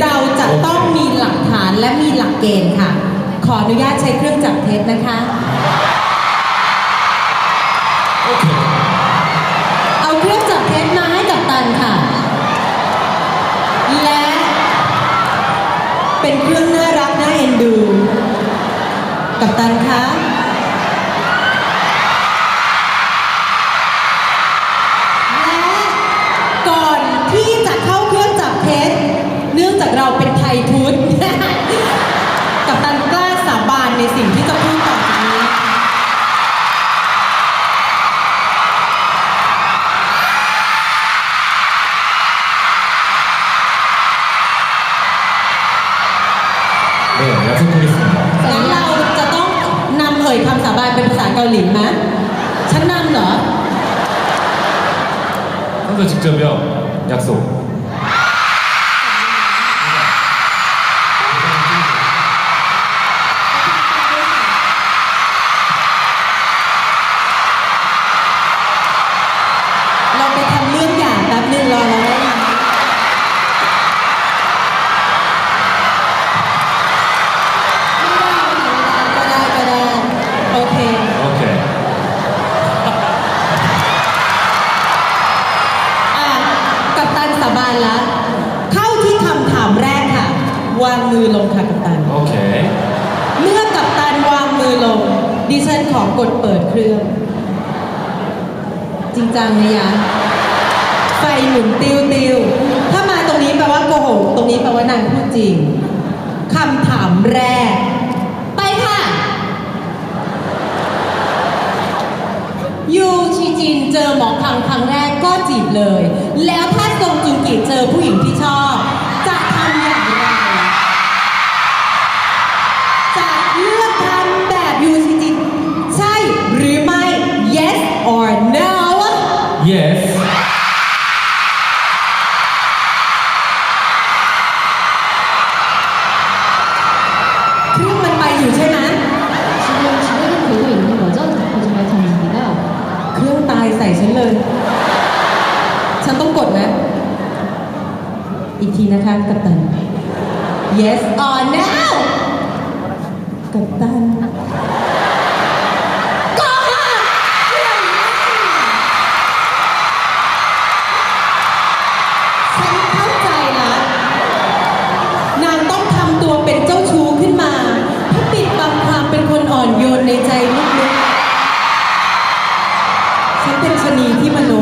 เราจะต้องมีหลักฐานและมีหลักเกณฑ์ค่ะ ขออนุญาตใช้เครื่องจับเท็จนะคะ เอาเครื่องจับเท็จมาให้กับตันค่ะ และเป็นเครื่องน่ารักน่าเอ็นดู กับตันคะ 네, 약속하겠습니다. งั้นเราจะต้องนำเอ่ยคำสาบานเป็นภาษาเกาหลีไหมฉันนำเหรอ 선수 직접이요. 약속. มือลงค่ะกัปตันโอเคเมื่อกัปตันวางมือลง ดิฉันของกดเปิดเครื่อง จริงจังนะยะไฟหมุนติวติวถ้ามาตรงนี้แปลว่าโกหกตรงนี้แปลว่านางพูดจริงคำถามแรก ไปค่ะ ยูชีจินเจอหมอพังครั้งแรกก็จีบเลย แล้ว Yes. เครื่องมันไปอยู่ใช่ไหม 지금 진행이 되고 있는 거죠? 거짓말 탐지기가 เครื่องตายใส่ฉันเลย ฉันต้องกดไหมอีกทีนะคะกัปตัน yes or no กัปตัน เป็นชนีที่มโน